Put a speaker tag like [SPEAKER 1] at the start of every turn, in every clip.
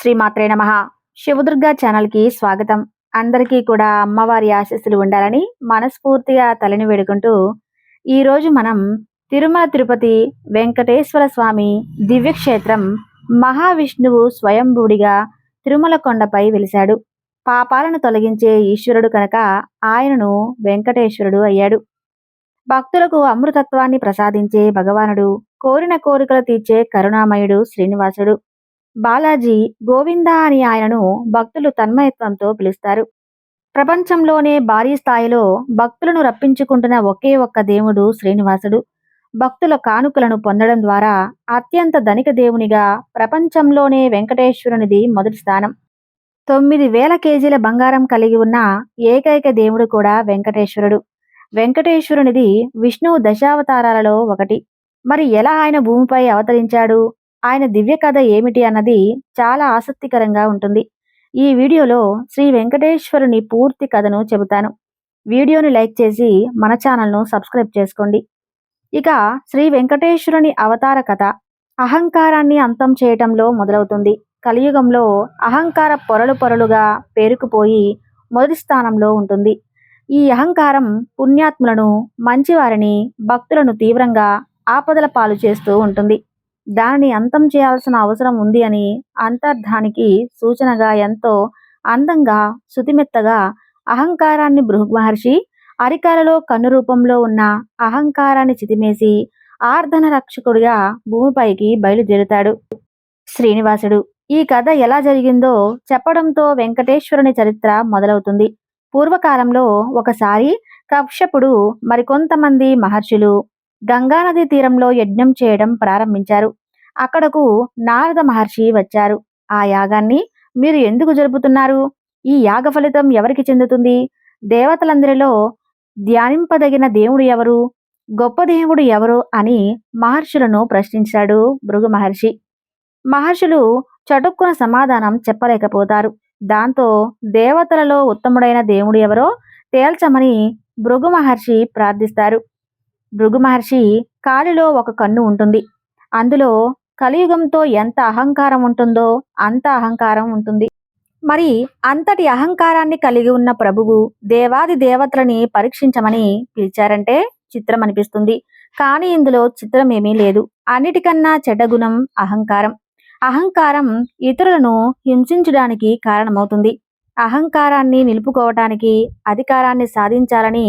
[SPEAKER 1] శ్రీమాత్రే నమ. శివదుర్గా ఛానల్కి స్వాగతం. అందరికీ కూడా అమ్మవారి ఆశీస్సులు ఉండాలని మనస్ఫూర్తిగా తలని వేడుకుంటూ ఈరోజు మనం తిరుమల తిరుపతి వెంకటేశ్వర స్వామి దివ్యక్షేత్రం మహావిష్ణువు స్వయంభూడిగా తిరుమల కొండపై వెలిశాడు. పాపాలను తొలగించే ఈశ్వరుడు కనుక ఆయనను వెంకటేశ్వరుడు అయ్యాడు. భక్తులకు అమృతత్వాన్ని ప్రసాదించే భగవానుడు కోరిన కోరికలు తీర్చే కరుణామయుడు శ్రీనివాసుడు. బాలాజీ గోవింద అని ఆయనను భక్తులు తన్మయత్వంతో పిలుస్తారు. ప్రపంచంలోనే భారీ స్థాయిలో భక్తులను రప్పించుకుంటున్న ఒకే ఒక్క దేవుడు శ్రీనివాసుడు. భక్తుల కానుకలను పొందడం ద్వారా అత్యంత ధనిక దేవునిగా ప్రపంచంలోనే వెంకటేశ్వరునిది మొదటి స్థానం. తొమ్మిది వేల కేజీల బంగారం కలిగి ఉన్న ఏకైక దేవుడు కూడా వెంకటేశ్వరుడు. వెంకటేశ్వరునిది విష్ణువు దశావతారాలలో ఒకటి. మరి ఎలా ఆయన భూమిపై అవతరించాడు? ఆయన దివ్య కథ ఏమిటి అన్నది చాలా ఆసక్తికరంగా ఉంటుంది. ఈ వీడియోలో శ్రీ వెంకటేశ్వరుని పూర్తి కథను చెబుతాను. వీడియోని లైక్ చేసి మన ఛానల్ను సబ్స్క్రైబ్ చేసుకోండి. ఇక శ్రీ వెంకటేశ్వరుని అవతార కథ అహంకారాన్ని అంతం చేయటంలో మొదలవుతుంది. కలియుగంలో అహంకార పొరలు పొరలుగా పేరుకుపోయి మొదటి స్థానంలో ఉంటుంది. ఈ అహంకారం పుణ్యాత్ములను మంచివారిని భక్తులను తీవ్రంగా ఆపదల పాలు చేస్తూ ఉంటుంది. దానిని అంతం చేయాల్సిన అవసరం ఉంది అని అంతర్ధానికి సూచనగా ఎంతో అందంగా శుతిమెత్తగా అహంకారాన్ని బృహ్ మహర్షి అరికాలలో కన్ను రూపంలో ఉన్న అహంకారాన్ని చితిమేసి ఆర్ధన రక్షకుడిగా భూమిపైకి బయలుదేరుతాడు. శ్రీనివాసుడు ఈ కథ ఎలా జరిగిందో చెప్పడంతో వెంకటేశ్వరుని చరిత్ర మొదలవుతుంది. పూర్వకాలంలో ఒకసారి కశ్యపుడు మరికొంతమంది మహర్షులు గంగానది తీరంలో యజ్ఞం చేయడం ప్రారంభించారు. అక్కడకు నారద మహర్షి వచ్చారు. ఆ యాగాన్ని మీరు ఎందుకు జరుపుతున్నారు? ఈ యాగ ఫలితం ఎవరికి చెందుతుంది? దేవతలందరిలో ధ్యానింపదగిన దేవుడు ఎవరు? గొప్ప దేవుడు ఎవరు అని మహర్షులను ప్రశ్నించాడు భృగు మహర్షి. మహర్షులు చటుక్కున సమాధానం చెప్పలేకపోతారు. దాంతో దేవతలలో ఉత్తముడైన దేవుడు ఎవరో తేల్చమని భృగు మహర్షి ప్రార్థిస్తారు. భృగు మహర్షి కాలిలో ఒక కన్ను ఉంటుంది. అందులో కలియుగంతో ఎంత అహంకారం ఉంటుందో అంత అహంకారం ఉంటుంది. మరి అంతటి అహంకారాన్ని కలిగి ఉన్న ప్రభువు దేవాది దేవతలని పరీక్షించమని పిలిచారంటే చిత్రం అనిపిస్తుంది. కానీ ఇందులో చిత్రం ఏమీ లేదు. అన్నిటికన్నా చెడ్డగుణం అహంకారం. అహంకారం ఇతరులను హింసించడానికి కారణమవుతుంది. అహంకారాన్ని నిలుపుకోవటానికి అధికారాన్ని సాధించాలని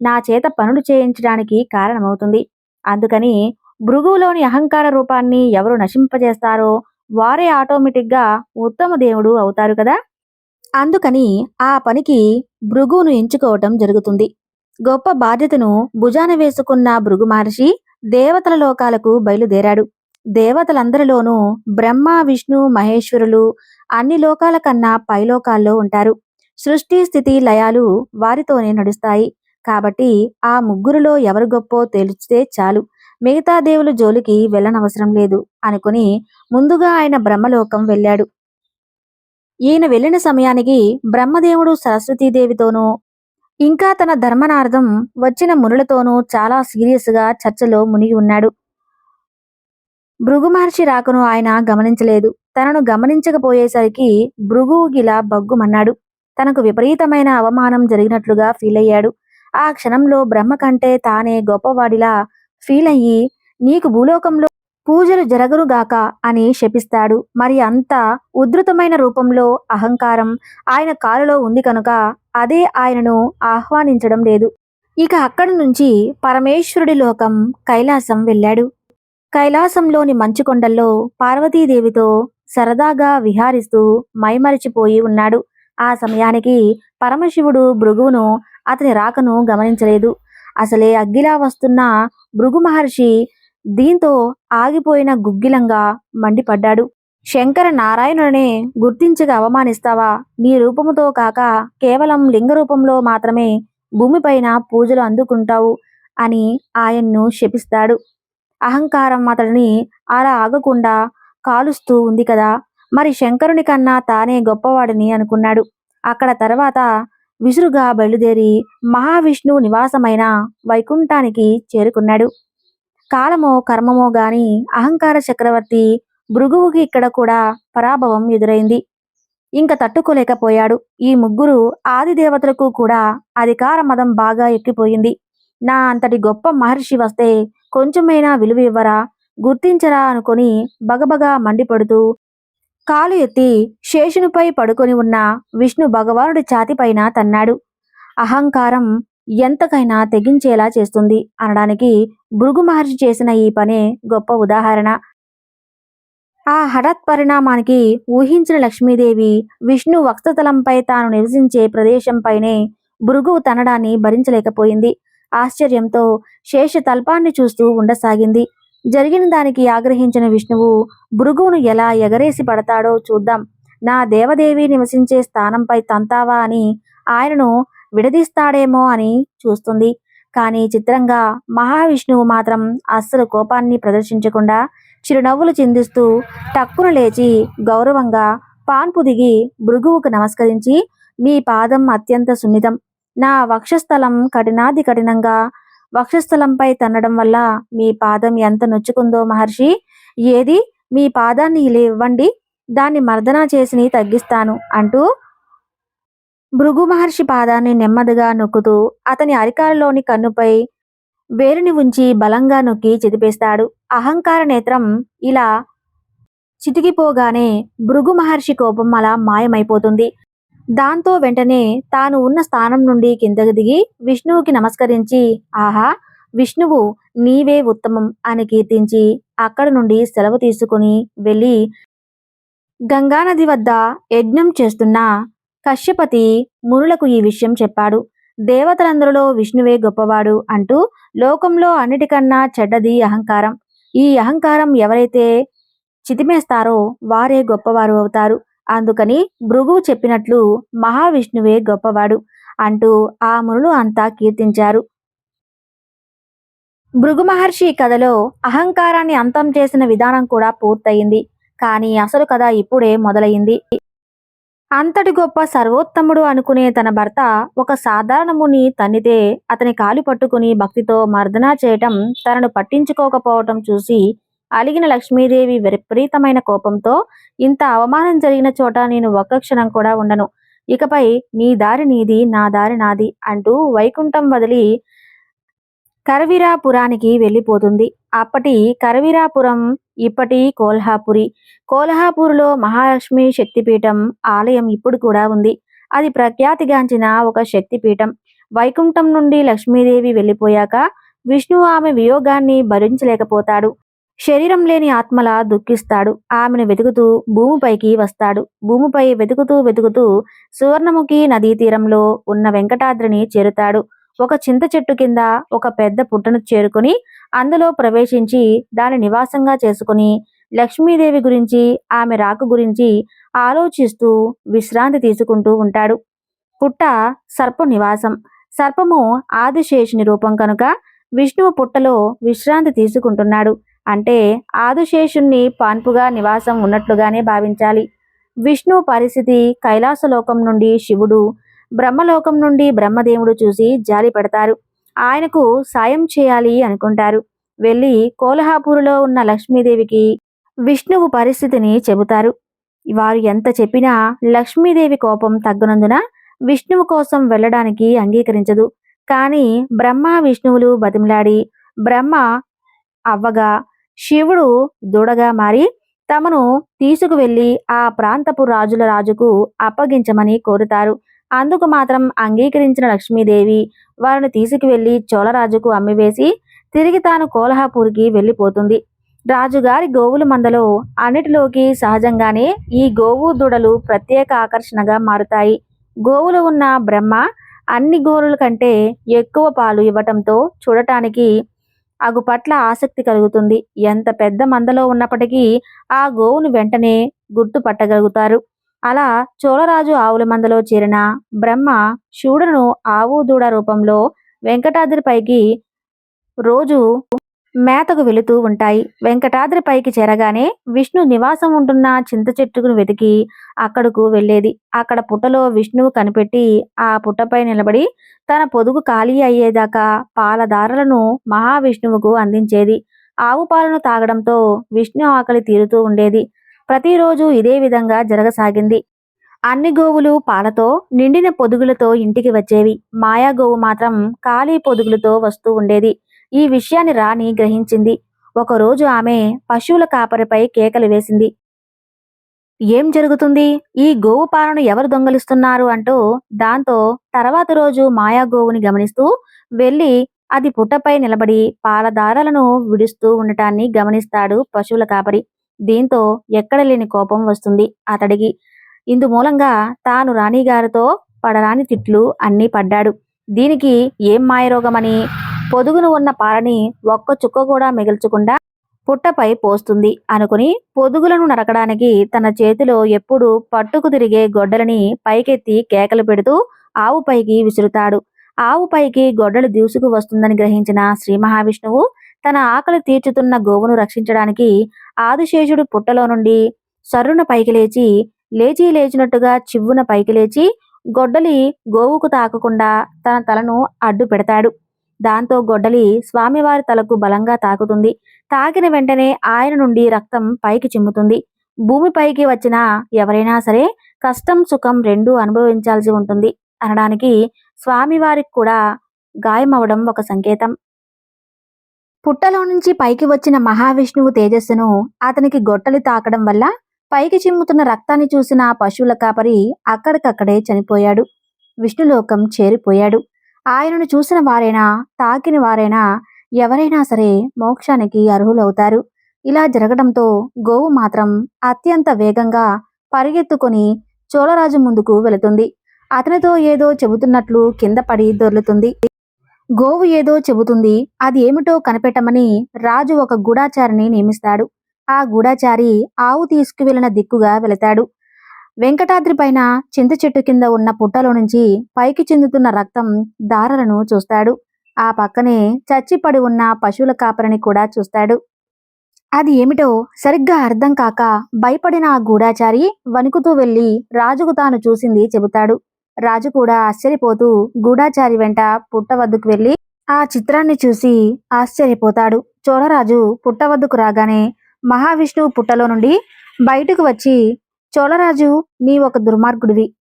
[SPEAKER 1] నా చేత పనులు చేయించడానికి కారణమవుతుంది. అందుకని భృగువులోని అహంకార రూపాన్ని ఎవరు నశింపజేస్తారో వారే ఆటోమేటిక్గా ఉత్తమ దేవుడు అవుతారు కదా? అందుకని ఆ పనికి భృగువును ఎంచుకోవటం జరుగుతుంది. గొప్ప బాధ్యతను భుజాన వేసుకున్న భృగు మహర్షి దేవతల లోకాలకు బయలుదేరాడు. దేవతలందరిలోనూ బ్రహ్మ విష్ణు మహేశ్వరులు అన్ని లోకాల కన్నా పైలోకాల్లో ఉంటారు. సృష్టి స్థితి లయాలు వారితోనే నడుస్తాయి. కాబట్టి ఆ ముగ్గురులో ఎవరు గొప్పో తెలిస్తే చాలు. మిగతా దేవుల జోలికి వెళ్ళనవసరం లేదు అనుకుని ముందుగా ఆయన బ్రహ్మలోకం వెళ్ళాడు. ఈయన వెళ్ళిన సమయానికి బ్రహ్మదేవుడు సరస్వతీదేవితోనూ ఇంకా తన ధర్మనార్థం వచ్చిన మునులతోనూ చాలా సీరియస్గా చర్చలో మునిగి ఉన్నాడు. భృగు మహర్షి రాకను ఆయన గమనించలేదు. తనను గమనించకపోయేసరికి భృగుగిలా బగ్గుమన్నాడు. తనకు విపరీతమైన అవమానం జరిగినట్లుగా ఫీల్ అయ్యాడు ఆ క్షణంలో బ్రహ్మ కంటే తానే గొప్పవాడిలా ఫీల్ అయ్యి నీకు భూలోకంలో పూజలు జరగరుగాక అని శపిస్తాడు. మరి అంత ఉధృతమైన రూపంలో అహంకారం ఆయన కాలులో ఉంది కనుక అదే ఆయనను ఆహ్వానించడం లేదు. ఇక అక్కడి నుంచి పరమేశ్వరుడి లోకం కైలాసం వెళ్ళాడు. కైలాసంలోని మంచుకొండల్లో పార్వతీదేవితో సరదాగా విహారిస్తూ మైమరిచిపోయి ఉన్నాడు. ఆ సమయానికి పరమశివుడు భృగువును అతని రాకను గమనించలేదు. అసలే అగ్గిలా వస్తున్న భృగు మహర్షి దీంతో ఆగిపోయిన గుగ్గిలంగా మండిపడ్డాడు. శంకర నారాయణుడనే గుర్తించగా అవమానిస్తావా? నీ రూపముతో కాక కేవలం లింగ రూపంలో మాత్రమే భూమిపైన పూజలు అందుకుంటావు అని ఆయన్ను శపిస్తాడు. అహంకారం అతడిని అలా ఆగకుండా కాలుస్తూ ఉంది కదా. మరి శంకరుని కన్నా తానే గొప్పవాడిని అనుకున్నాడు. అక్కడ తర్వాత విసురుగా బయలుదేరి మహావిష్ణువు నివాసమైన వైకుంఠానికి చేరుకున్నాడు. కాలమో కర్మమో గాని అహంకార చక్రవర్తి భృగువుకి ఇక్కడ కూడా పరాభవం ఎదురైంది. ఇంక తట్టుకోలేకపోయాడు. ఈ ముగ్గురు ఆది దేవతలకు కూడా అధికార మదం బాగా ఎక్కిపోయింది. నా అంతటి గొప్ప మహర్షి వస్తే కొంచెమైనా విలువ ఇవ్వరా? గుర్తించరా అనుకొని బగబగా మండిపడుతూ కాలు ఎత్తి శేషునిపై పడుకొని ఉన్న విష్ణు భగవానుడి ఛాతిపైన తన్నాడు. అహంకారం ఎంతకైనా తెగించేలా చేస్తుంది అనడానికి భృగు మహర్షి చేసిన ఈ పనే గొప్ప ఉదాహరణ. ఆ హఠాత్ పరిణామానికి ఊహించిన లక్ష్మీదేవి విష్ణు వక్తతలంపై తాను నివసించే ప్రదేశంపైనే భృగు తనడాన్ని భరించలేకపోయింది. ఆశ్చర్యంతో శేష తల్పాన్ని చూస్తూ ఉండసాగింది. జరిగిన దానికి ఆగ్రహించిన విష్ణువు భృగువును ఎలా ఎగరేసి పడతాడో చూద్దాం. నా దేవదేవి నివసించే స్థానంపై తంతావా అని ఆయనను విడదీస్తాడేమో అని చూస్తుంది. కానీ చిత్రంగా మహావిష్ణువు మాత్రం అస్సలు కోపాన్ని ప్రదర్శించకుండా చిరునవ్వులు చిందిస్తూ టక్కున లేచి గౌరవంగా పాన్పు దిగి భృగువుకు నమస్కరించి మీ పాదం అత్యంత సున్నితం. నా వక్షస్థలం కఠినాది కఠినంగా వక్షస్థలంపై తన్నడం వల్ల మీ పాదం ఎంత నొచ్చుకుందో మహర్షి. ఏది? మీ పాదాన్ని ఇవ్వండి. దాన్ని మర్దనా చేసి తగ్గిస్తాను అంటూ భృగు మహర్షి పాదాన్ని నెమ్మదిగా నొక్కుతూ అతని అరికాలలోని కన్నుపై వేరుని ఉంచి బలంగా నొక్కి చితిపేస్తాడు అహంకార నేత్రం ఇలా చితికిపోగానే భృగు మహర్షి కోపం అలా మాయమైపోతుంది. దాంతో వెంటనే తాను ఉన్న స్థానం నుండి కిందకు దిగి విష్ణువుకి నమస్కరించి ఆహా విష్ణువు నీవే ఉత్తమం అని కీర్తించి అక్కడ నుండి సెలవు తీసుకుని వెళ్ళి గంగానది వద్ద యజ్ఞం చేస్తున్న కశ్యపతి మునులకు ఈ విషయం చెప్పాడు. దేవతలందరిలో విష్ణువే గొప్పవాడు అంటూ లోకంలో అన్నిటికన్నా చెడ్డది అహంకారం. ఈ అహంకారం ఎవరైతే చితిమేస్తారో వారే గొప్పవారు అవుతారు. అందుకని భృగువు చెప్పినట్లు మహావిష్ణువే గొప్పవాడు అంటూ ఆ మునులు అంతా కీర్తించారు. భృగు మహర్షి కథలో అహంకారాన్ని అంతం చేసిన విధానం కూడా పూర్తయింది. కానీ అసలు కథ ఇప్పుడే మొదలైంది. అంతటి గొప్ప సర్వోత్తముడు అనుకునే తన భర్త ఒక సాధారణ ముని తన్నితే అతని కాలు పట్టుకుని భక్తితో మర్దనా చేయటం తనను పట్టించుకోకపోవటం చూసి అలిగిన లక్ష్మీదేవి విపరీతమైన కోపంతో ఇంత అవమానం జరిగిన చోట నేను ఒక్క క్షణం కూడా ఉండను. ఇకపై నీ దారి నీది నా దారి నాది అంటూ వైకుంఠం వదిలి కరవీరాపురానికి వెళ్ళిపోతుంది. అప్పటి కరవీరాపురం ఇప్పటి కోల్హాపురి. కోల్హాపూర్లో మహాలక్ష్మి శక్తిపీఠం ఆలయం ఇప్పుడు కూడా ఉంది. అది ప్రఖ్యాతిగాంచిన ఒక శక్తిపీఠం. వైకుంఠం నుండి లక్ష్మీదేవి వెళ్ళిపోయాక విష్ణు ఆమె వియోగాన్ని భరించలేకపోతాడు. శరీరం లేని ఆత్మలా దుఃఖిస్తాడు. ఆమెను వెతుకుతూ భూమిపైకి వస్తాడు. భూమిపై వెతుకుతూ వెతుకుతూ సువర్ణముఖి నదీ తీరంలో ఉన్న వెంకటాద్రిని చేరుతాడు. ఒక చింత చెట్టు కింద ఒక పెద్ద పుట్టను చేరుకుని అందులో ప్రవేశించి దాని నివాసంగా చేసుకుని లక్ష్మీదేవి గురించి ఆమె రాకు గురించి ఆలోచిస్తూ విశ్రాంతి తీసుకుంటూ ఉంటాడు. పుట్ట సర్ప నివాసం. సర్పము ఆదిశేషుని రూపం కనుక విష్ణువు పుట్టలో విశ్రాంతి తీసుకుంటున్నాడు. అంటే ఆదిశేషుణ్ణి పాన్పుగా నివాసం ఉన్నట్లుగానే భావించాలి. విష్ణు పరిస్థితి కైలాసలోకం నుండి శివుడు బ్రహ్మలోకం నుండి బ్రహ్మదేవుడు చూసి జాలి పడతారు. ఆయనకు సాయం చేయాలి అనుకుంటారు. వెళ్ళి కోల్హాపూరులో ఉన్న లక్ష్మీదేవికి విష్ణువు పరిస్థితిని చెబుతారు. వారు ఎంత చెప్పినా లక్ష్మీదేవి కోపం తగ్గనందున విష్ణువు కోసం వెళ్ళడానికి అంగీకరించదు. కానీ బ్రహ్మ విష్ణువులు బతిమలాడి బ్రహ్మ అవ్వగా శివుడు దూడగా మారి తమను తీసుకువెళ్ళి ఆ ప్రాంతపు రాజుల రాజుకు అప్పగించమని కోరుతారు. అందుకు మాత్రం అంగీకరించిన లక్ష్మీదేవి వారిని తీసుకువెళ్ళి చోళరాజుకు అమ్మివేసి తిరిగి తాను కోల్హాపూర్కి వెళ్ళిపోతుంది. రాజుగారి గోవుల మందలో అన్నిటిలోకి సహజంగానే ఈ గోవు దూడలు ప్రత్యేక ఆకర్షణగా మారుతాయి. గోవులు ఉన్న బ్రహ్మ అన్ని గోరుల కంటే ఎక్కువ పాలు ఇవ్వటంతో చూడటానికి అగు పట్ల ఆసక్తి కలుగుతుంది. ఎంత పెద్ద మందలో ఉన్నప్పటికీ ఆ గోవును వెంటనే గుర్తుపట్టగలుగుతారు అలా చోళరాజు ఆవుల మందలో చేరిన బ్రహ్మ శివుడును ఆవు దూడ రూపంలో వెంకటాద్రిపైకి రోజు మేతకు వెళుతూ ఉంటాయి. వెంకటాద్రి పైకి చేరగానే విష్ణు నివాసం ఉంటున్న చింత చెట్టుకును వెతికి అక్కడకు వెళ్ళేది. అక్కడ పుట్టలో విష్ణువు కనిపెట్టి ఆ పుట్టపై నిలబడి తన పొదుగు ఖాళీ అయ్యేదాకా పాలదారలను మహావిష్ణువుకు అందించేది. ఆవు పాలను తాగడంతో విష్ణు ఆకలి తీరుతూ ఉండేది. ప్రతిరోజు ఇదే విధంగా జరగసాగింది. అన్ని గోవులు పాలతో నిండిన పొదుగులతో ఇంటికి వచ్చేవి. మాయా గోవు మాత్రం ఖాళీ పొదుగులతో వస్తూ ఉండేది. ఈ విషయాన్ని రాణి గ్రహించింది. ఒకరోజు ఆమె పశువుల కాపరిపై కేకలు వేసింది. ఏం జరుగుతుంది? ఈ గోవు పాలను ఎవరు దొంగలిస్తున్నారు? అంటూ దాంతో తర్వాత రోజు మాయా గోవుని గమనిస్తూ వెళ్ళి అది పుట్టపై నిలబడి పాలదారలను విడుస్తూ ఉండటాన్ని గమనిస్తాడు పశువుల కాపరి. దీంతో ఎక్కడ లేని కోపం వస్తుంది. అతడికి ఇందు మూలంగా తాను రాణిగారితో పడరాని తిట్లు అన్నీ పడ్డాడు. దీనికి ఏం మాయరోగమని? పొదుగును ఉన్న పాలని ఒక్క చుక్క కూడా మిగల్చకుండా పుట్టపై పోస్తుంది అనుకుని పొదుగులను నరకడానికి తన చేతిలో ఎప్పుడు పట్టుకు తిరిగే గొడ్డలని పైకెత్తి కేకలు పెడుతూ ఆవు పైకి విసురుతాడు. ఆవు పైకి గొడ్డలు దూసుకు వస్తుందని గ్రహించిన శ్రీ మహావిష్ణువు తన ఆకలి తీర్చుతున్న గోవును రక్షించడానికి ఆదిశేషుడు పుట్టలో నుండి సర్రున పైకి లేచి లేచి లేచినట్టుగా చివ్వున పైకి లేచి గొడ్డలి గోవుకు తాకకుండా తన తలను అడ్డు పెడతాడు దాంతో గొడ్డలి స్వామివారి తలకు బలంగా తాకుతుంది. తాకిన వెంటనే ఆయన నుండి రక్తం పైకి చిమ్ముతుంది. భూమిపైకి వచ్చిన ఎవరైనా సరే కష్టం సుఖం రెండూ అనుభవించాల్సి ఉంటుంది అనడానికి స్వామివారికి కూడా గాయమవడం ఒక సంకేతం. పుట్టలో నుంచి పైకి వచ్చిన మహావిష్ణువు తేజస్సును అతనికి గొట్టలి తాకడం వల్ల పైకి చిమ్ముతున్న రక్తాన్ని చూసిన పశువుల కాపరి అక్కడికక్కడే చనిపోయాడు. విష్ణులోకం చేరిపోయాడు. ఆయనను చూసిన వారైనా తాకిన వారైనా ఎవరైనా సరే మోక్షానికి అర్హులవుతారు. ఇలా జరగడంతో గోవు మాత్రం అత్యంత వేగంగా పరిగెత్తుకొని చోళరాజు ముందుకు వెళుతుంది. అతనితో ఏదో చెబుతున్నట్లు కింద పడి దొర్లుతుంది. గోవు ఏదో చెబుతుంది అది ఏమిటో కనిపెట్టమని రాజు ఒక గూఢాచారిని నియమిస్తాడు. ఆ గూఢాచారి ఆవు తీసుకువెళ్ళిన దిక్కుగా వెళతాడు. వెంకటాద్రి పైన చింత చెట్టు కింద ఉన్న పుట్టలో నుంచి పైకి చెందుతున్న రక్తం దారలను చూస్తాడు. ఆ పక్కనే చచ్చిపడి ఉన్న పశువుల కాపరిని కూడా చూస్తాడు. అది ఏమిటో సరిగ్గా అర్థం కాక భయపడిన ఆ గూఢాచారి వణుకుతూ వెళ్ళి రాజుకు తాను చూసింది చెబుతాడు. రాజు కూడా ఆశ్చర్యపోతూ గూఢాచారి వెంట పుట్ట వద్దకు వెళ్ళి ఆ చిత్రాన్ని చూసి ఆశ్చర్యపోతాడు. చోళరాజు పుట్ట వద్దకు రాగానే మహావిష్ణువు పుట్టలో నుండి బయటకు వచ్చి చోళరాజు నీ ఒక దుర్మార్గుడివి.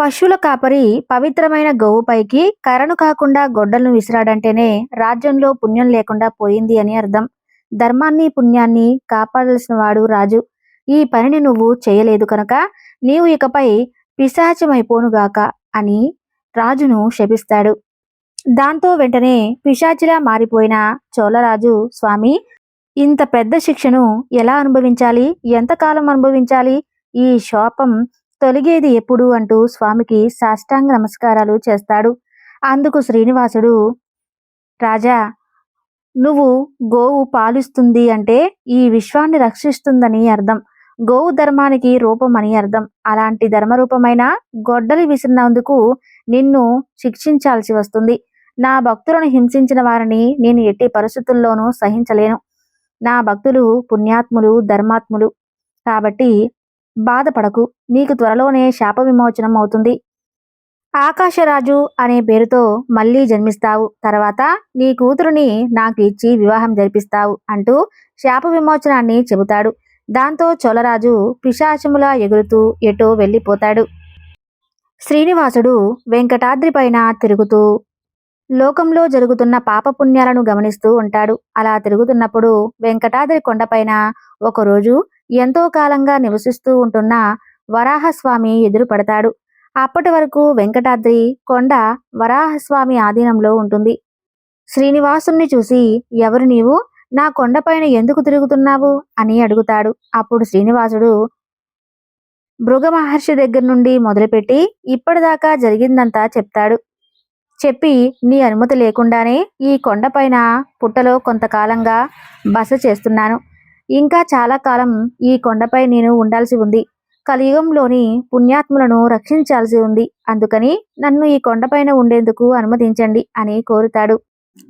[SPEAKER 1] పశువుల కాపరి పవిత్రమైన గోవుపైకి కరణు కాకుండా గొడ్డలను విసిరాడంటేనే రాజ్యంలో పుణ్యం లేకుండా పోయింది అని అర్థం. ధర్మాన్ని పుణ్యాన్ని కాపాడాల్సిన వాడు రాజు. ఈ పనిని నువ్వు చేయలేదు కనుక నీవు ఇకపై పిశాచమైపోనుగాక అని రాజును శపిస్తాడు. దాంతో వెంటనే పిశాచిలా మారిపోయిన చోళరాజు స్వామి ఇంత పెద్ద శిక్షను ఎలా అనుభవించాలి? ఎంతకాలం అనుభవించాలి? ఈ శాపం తొలగేది ఎప్పుడు అంటూ స్వామికి సాష్టాంగ నమస్కారాలు చేస్తాడు. అందుకు శ్రీనివాసుడు రాజా నువ్వు గోవు పాలిస్తుంది అంటే ఈ విశ్వాన్ని రక్షిస్తుందని అర్థం. గోవు ధర్మానికి రూపం అని అర్థం. అలాంటి ధర్మరూపమైన గొడ్డలి విసిరినందుకు నిన్ను శిక్షించాల్సి వస్తుంది. నా భక్తులను హింసించిన వారిని నేను ఎట్టి పరిస్థితుల్లోనూ సహించలేను. నా భక్తులు పుణ్యాత్ములు ధర్మాత్ములు. కాబట్టి బాధపడకు. నీకు త్వరలోనే శాప విమోచనం అవుతుంది. ఆకాశరాజు అనే పేరుతో మళ్ళీ జన్మిస్తావు. తర్వాత నీ కూతురుని నాకు ఇచ్చి వివాహం జరిపిస్తావు అంటూ శాప విమోచనాన్ని చెబుతాడు. దాంతో చోళరాజు పిశాచములా ఎగురుతూ ఎటో వెళ్ళిపోతాడు. శ్రీనివాసుడు వెంకటాద్రి పైన తిరుగుతూ లోకంలో జరుగుతున్న పాపపుణ్యాలను గమనిస్తూ ఉంటాడు. అలా తిరుగుతున్నప్పుడు వెంకటాద్రి కొండపైన ఒకరోజు ఎంతో కాలంగా నివసిస్తూ ఉంటున్న వరాహస్వామి ఎదురు పడతాడు అప్పటి వరకు వెంకటాద్రి కొండ వరాహస్వామి ఆధీనంలో ఉంటుంది. శ్రీనివాసుని చూసి ఎవరు నీవు? నా కొండపైన ఎందుకు తిరుగుతున్నావు? అని అడుగుతాడు. అప్పుడు శ్రీనివాసుడు భృగ మహర్షి దగ్గర నుండి మొదలుపెట్టి ఇప్పటిదాకా జరిగిందంతా చెప్తాడు. చెప్పి నీ అనుమతి లేకుండానే ఈ కొండపైన పుట్టలో కొంతకాలంగా బస చేస్తున్నాను. ఇంకా చాలా కాలం ఈ కొండపై నేను ఉండాల్సి ఉంది. కలియుగంలోని పుణ్యాత్ములను రక్షించాల్సి ఉంది. అందుకని నన్ను ఈ కొండపైన ఉండేందుకు అనుమతించండి అని కోరుతాడు.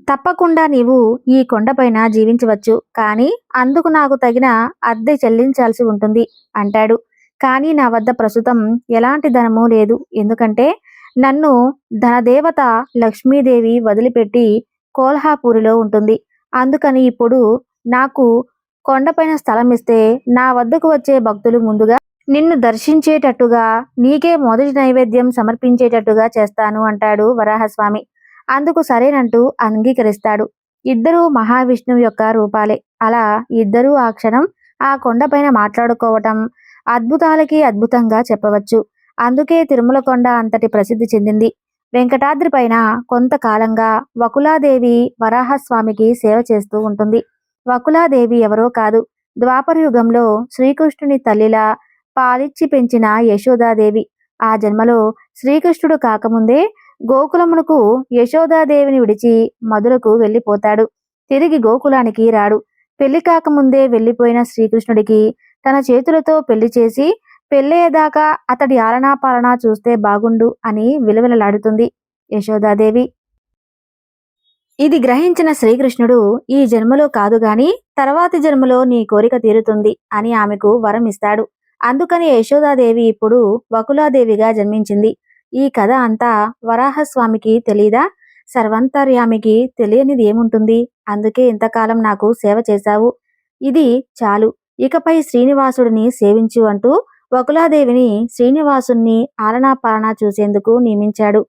[SPEAKER 1] తప్పకుండా నీవు ఈ కొండపైన జీవించవచ్చు. కానీ అందుకు నాకు తగిన అద్దె చెల్లించాల్సి ఉంటుంది అంటాడు. కానీ నా వద్ద ప్రస్తుతం ఎలాంటి ధనము లేదు. ఎందుకంటే నన్ను ధనదేవత లక్ష్మీదేవి వదిలిపెట్టి కోల్హాపూరిలో ఉంటుంది. అందుకని ఇప్పుడు నాకు కొండపైన స్థలం ఇస్తే నా వద్దకు వచ్చే భక్తులు ముందుగా నిన్ను దర్శించేటట్టుగా నీకే మొదటి నైవేద్యం సమర్పించేటట్టుగా చేస్తాను అంటాడు వరాహస్వామి. అందుకు సరేనంటూ అంగీకరిస్తాడు. ఇద్దరూ మహావిష్ణువు యొక్క రూపాలే. అలా ఇద్దరూ ఆ క్షణం ఆ కొండపైన మాట్లాడుకోవటం అద్భుతాలకి అద్భుతంగా చెప్పవచ్చు. అందుకే తిరుమల కొండ అంతటి ప్రసిద్ధి చెందింది. వెంకటాద్రి పైన కొంతకాలంగా వకులాదేవి వరాహస్వామికి సేవ చేస్తూ ఉంటుంది. వకులాదేవి ఎవరో కాదు. ద్వాపర యుగంలో శ్రీకృష్ణుని తల్లిలా పాలిచ్చి పెంచిన యశోదాదేవి. ఆ జన్మలో శ్రీకృష్ణుడు కాకముందే గోకులమునకు యశోదాదేవిని విడిచి మధురకు వెళ్ళిపోతాడు. తిరిగి గోకులానికి రాడు. పెళ్ళి కాకముందే వెళ్ళిపోయిన శ్రీకృష్ణుడికి తన చేతులతో పెళ్ళి చేసి పెళ్ళయ్యేదాకా అతడి ఆలనా పాలనా చూస్తే బాగుండు అని విలువలలాడుతుంది యశోదాదేవి. ఇది గ్రహించిన శ్రీకృష్ణుడు ఈ జన్మలో కాదు గాని తర్వాతి జన్మలో నీ కోరిక తీరుతుంది అని ఆమెకు వరం ఇస్తాడు. అందుకని యశోదాదేవి ఇప్పుడు వకులాదేవిగా జన్మించింది. ఈ కథ అంతా వరాహస్వామికి తెలీదా? సర్వంతర్యామికి తెలియనిది ఏముంటుంది? అందుకే ఇంతకాలం నాకు సేవ చేశావు. ఇది చాలు. ఇకపై శ్రీనివాసుడిని సేవించు అంటూ వకులాదేవిని శ్రీనివాసుణ్ణి ఆలనా పాలనా చూసేందుకు నియమించాడు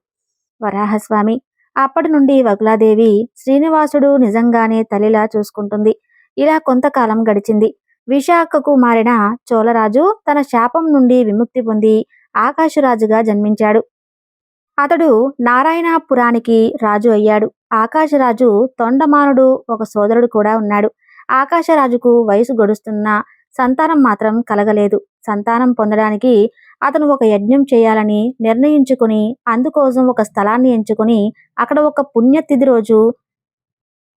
[SPEAKER 1] వరాహస్వామి. అప్పటి నుండి వకులాదేవి శ్రీనివాసుడు నిజంగానే తల్లిలా చూసుకుంటుంది. ఇలా కొంతకాలం గడిచింది. విశాఖకు మారిన చోళరాజు తన శాపం నుండి విముక్తి పొంది ఆకాశరాజుగా జన్మించాడు. అతడు నారాయణపురానికి రాజు అయ్యాడు. ఆకాశరాజు తొండమానుడు ఒక సోదరుడు కూడా ఉన్నాడు. ఆకాశరాజుకు వయసు గడుస్తున్న సంతానం మాత్రం కలగలేదు. సంతానం పొందడానికి అతను ఒక యజ్ఞం చేయాలని నిర్ణయించుకుని అందుకోసం ఒక స్థలాన్ని ఎంచుకుని అక్కడ ఒక పుణ్యతిథి రోజు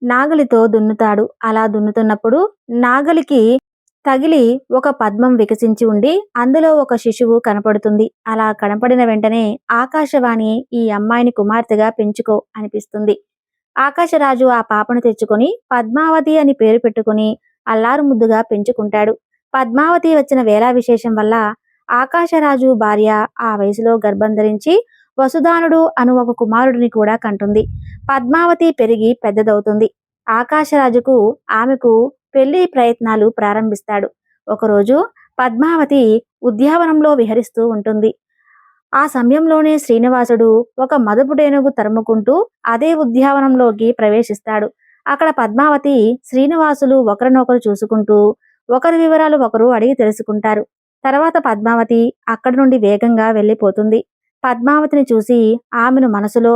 [SPEAKER 1] నాగలితో దున్నుతాడు. అలా దున్నుతున్నప్పుడు నాగలికి తగిలి ఒక పద్మం వికసించి ఉండి అందులో ఒక శిశువు కనపడుతుంది. అలా కనపడిన వెంటనే ఆకాశవాణి ఈ అమ్మాయిని కుమార్తెగా పెంచుకో అనిపిస్తుంది. ఆకాశరాజు ఆ పాపను తెచ్చుకొని పద్మావతి అని పేరు పెట్టుకుని అల్లారు ముద్దుగా పెంచుకుంటాడు. పద్మావతి వచ్చిన వేళా విశేషం వల్ల ఆకాశరాజు భార్య ఆ వయసులో గర్భం ధరించి వసుధానుడు అను ఒక కుమారుడిని కూడా కంటుంది. పద్మావతి పెరిగి పెద్దదవుతుంది. ఆకాశరాజుకు ఆమెకు పెళ్ళి ప్రయత్నాలు ప్రారంభిస్తాడు. ఒకరోజు పద్మావతి ఉద్యావనంలో విహరిస్తూ ఉంటుంది. ఆ సమయంలోనే శ్రీనివాసుడు ఒక మదుపుడేనుగు తరుముకుంటూ అదే ఉద్యావనంలోకి ప్రవేశిస్తాడు. అక్కడ పద్మావతి శ్రీనివాసులు ఒకరినొకరు చూసుకుంటూ ఒకరి వివరాలు ఒకరు అడిగి తెలుసుకుంటారు. తర్వాత పద్మావతి అక్కడి నుండి వేగంగా వెళ్ళిపోతుంది. పద్మావతిని చూసి ఆమెను మనసులో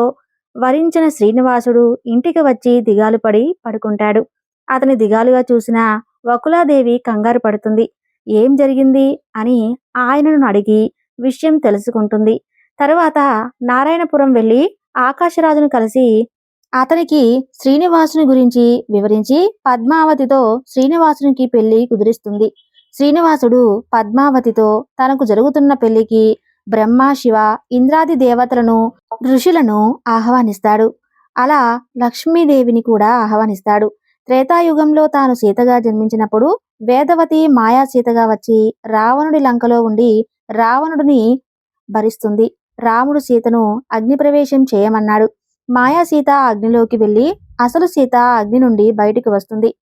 [SPEAKER 1] వరించిన శ్రీనివాసుడు ఇంటికి వచ్చి దిగాలు పడి పడుకుంటాడు. అతని దిగాలుగా చూసిన వకులాదేవి కంగారు పడుతుంది. ఏం జరిగింది? అని ఆయనను అడిగి విషయం తెలుసుకుంటుంది. తర్వాత నారాయణపురం వెళ్ళి ఆకాశరాజును కలిసి అతనికి శ్రీనివాసుని గురించి వివరించి పద్మావతితో శ్రీనివాసునికి పెళ్ళి కుదిరిస్తుంది. శ్రీనివాసుడు పద్మావతితో తనకు జరుగుతున్న పెళ్ళికి బ్రహ్మ శివ ఇంద్రాది దేవతలను ఋషులను ఆహ్వానిస్తాడు. అలా లక్ష్మీదేవిని కూడా ఆహ్వానిస్తాడు. త్రేతాయుగంలో తాను సీతగా జన్మించినప్పుడు వేదవతి మాయా సీతగా వచ్చి రావణుడి లంకలో ఉండి రావణుడిని భరిస్తుంది. రాముడు సీతను అగ్నిప్రవేశం చేయమన్నాడు. మాయా సీత అగ్నిలోకి వెళ్ళి అసలు సీత అగ్ని నుండి బయటికి వస్తుంది.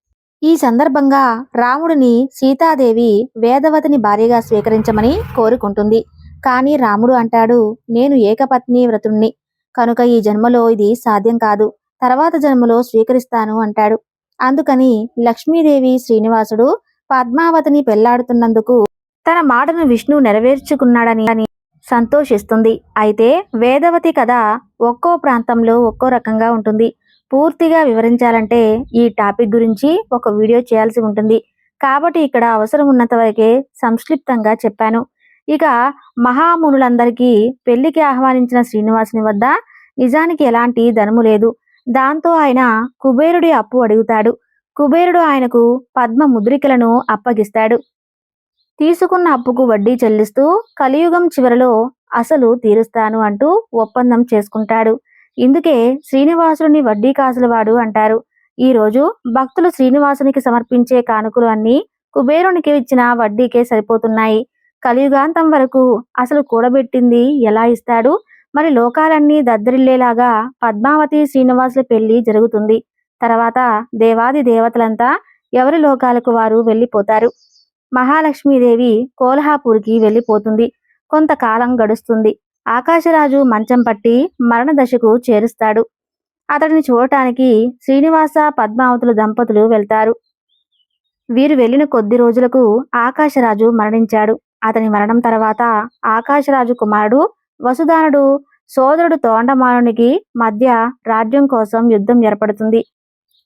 [SPEAKER 1] ఈ సందర్భంగా రాముడిని సీతాదేవి వేదవతిని భార్యగా స్వీకరించమని కోరుకుంటుంది. కానీ రాముడు అంటాడు నేను ఏకపత్ని వ్రతుణ్ణి. కనుక ఈ జన్మలో ఇది సాధ్యం కాదు. తర్వాత జన్మలో స్వీకరిస్తాను అంటాడు. అందుకని లక్ష్మీదేవి శ్రీనివాసుడు పద్మావతిని పెళ్ళాడుతున్నందుకు తన మాటను విష్ణు నెరవేర్చుకున్నాడని అని సంతోషిస్తుంది. అయితే వేదవతి కథ ఒక్కో ప్రాంతంలో ఒక్కో రకంగా ఉంటుంది. పూర్తిగా వివరించాలంటే ఈ టాపిక్ గురించి ఒక వీడియో చేయాల్సి ఉంటుంది. కాబట్టి ఇక్కడ అవసరం ఉన్నంత వరకే సంక్షిప్తంగా చెప్పాను. ఇక మహామునులందరికీ పెళ్ళికి ఆహ్వానించిన శ్రీనివాసుని వద్ద నిజానికి ఎలాంటి ధనము లేదు. దాంతో ఆయన కుబేరుడి అప్పు అడుగుతాడు. కుబేరుడు ఆయనకు పద్మ ముద్రికలను అప్పగిస్తాడు. తీసుకున్న అప్పుకు వడ్డీ చెల్లిస్తూ కలియుగం చివరలో అసలు తీరుస్తాను అంటూ ఒప్పందం చేసుకుంటాడు. ఇందుకే శ్రీనివాసుని వడ్డీ కాసులవాడు అంటారు. ఈ రోజు భక్తులు శ్రీనివాసునికి సమర్పించే కానుకలు అన్నీ కుబేరునికి ఇచ్చిన వడ్డీకే సరిపోతున్నాయి. కలియుగాంతం వరకు అసలు కూడబెట్టింది ఎలా ఇస్తాడు? మరి లోకాలన్నీ దద్దరిల్లేలాగా పద్మావతి శ్రీనివాసుల పెళ్ళి జరుగుతుంది. తర్వాత దేవాది దేవతలంతా ఎవరి లోకాలకు వారు వెళ్ళిపోతారు? మహాలక్ష్మీదేవి కోల్హాపూర్కి వెళ్ళిపోతుంది. కొంతకాలం గడుస్తుంది. ఆకాశరాజు మంచం పట్టి మరణదశకు చేరుస్తాడు. అతడిని చూడటానికి శ్రీనివాస పద్మావతులు దంపతులు వెళ్తారు. వీరు వెళ్ళిన కొద్ది రోజులకు ఆకాశరాజు మరణించాడు. అతని మరణం తర్వాత ఆకాశరాజు కుమారుడు వసుదానుడు సోదరుడు తోండమానునికి మధ్య రాజ్యం కోసం యుద్ధం ఏర్పడుతుంది.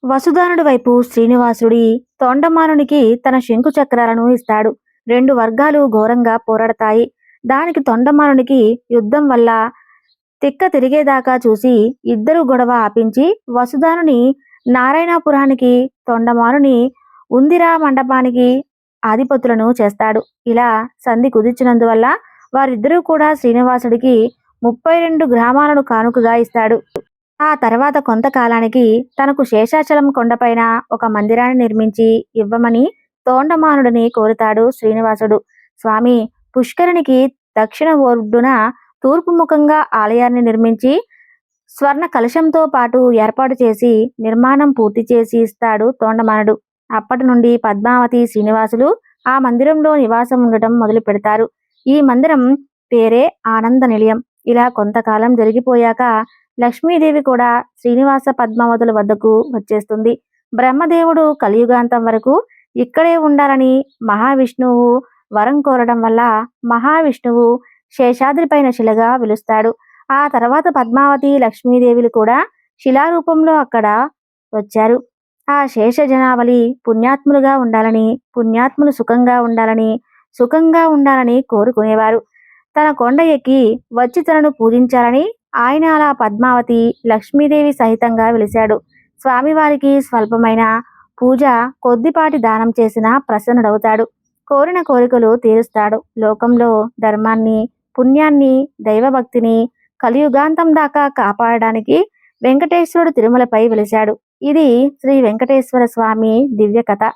[SPEAKER 1] వసుదానుడి వైపు శ్రీనివాసుడి తోండమానునికి తన శంకు చక్రాలను ఇస్తాడు. రెండు వర్గాలు ఘోరంగా పోరాడతాయి. దానికి తొండమానునికి యుద్ధం వల్ల తిక్క తిరిగేదాకా చూసి ఇద్దరు గొడవ ఆపించి వసుదానుని నారాయణపురానికి తొండమానుని ఉందిరా మండపానికి ఆధిపతులను చేస్తాడు. ఇలా సంధి కుదిర్చినందువల్ల వారిద్దరూ కూడా శ్రీనివాసుడికి ముప్పై రెండు గ్రామాలను కానుకగా ఇస్తాడు. ఆ తర్వాత కొంతకాలానికి తనకు శేషాచలం కొండపైన ఒక మందిరాన్ని నిర్మించి ఇవ్వమని తోండమానుడిని కోరుతాడు శ్రీనివాసుడు. స్వామి పుష్కరునికి దక్షిణ ఒడ్డున తూర్పు ముఖంగా ఆలయాన్ని నిర్మించి స్వర్ణ కలశంతో పాటు ఏర్పాటు చేసి నిర్మాణం పూర్తి చేసి ఇస్తాడు తోండమానుడు. అప్పటి నుండి పద్మావతి శ్రీనివాసులు ఆ మందిరంలో నివాసం ఉండటం మొదలు పెడతారు. ఈ మందిరం పేరే ఆనంద నిలయం. ఇలా కొంతకాలం జరిగిపోయాక లక్ష్మీదేవి కూడా శ్రీనివాస పద్మావతుల వద్దకు వచ్చేస్తుంది. బ్రహ్మదేవుడు కలియుగాంతం వరకు ఇక్కడే ఉండాలని మహావిష్ణువు వరం కోరడం వల్ల మహావిష్ణువు శేషాద్రిపైన శిలగా పిలుస్తాడు ఆ తర్వాత పద్మావతి లక్ష్మీదేవిలు కూడా శిలారూపంలో అక్కడ వచ్చారు. ఆ శేష జనావళి పుణ్యాత్ములుగా ఉండాలని పుణ్యాత్ములు సుఖంగా ఉండాలని సుఖంగా ఉండాలని కోరుకునేవారు. తన కొండ ఎక్కి వచ్చి తనను పూజించాలని ఆయన అలా పద్మావతి లక్ష్మీదేవి సహితంగా వెలిశాడు. స్వామివారికి స్వల్పమైన పూజ కొద్దిపాటి దానం చేసినా ప్రసన్నుడవుతాడు. కోరిన కోరికలు తీరుస్తాడు. లోకంలో ధర్మాన్ని పుణ్యాన్ని దైవభక్తిని కలియుగాంతం దాకా కాపాడడానికి వెంకటేశ్వరుడు తిరుమలపై వెలిశాడు. ఇది శ్రీ వెంకటేశ్వర స్వామి దివ్య కథ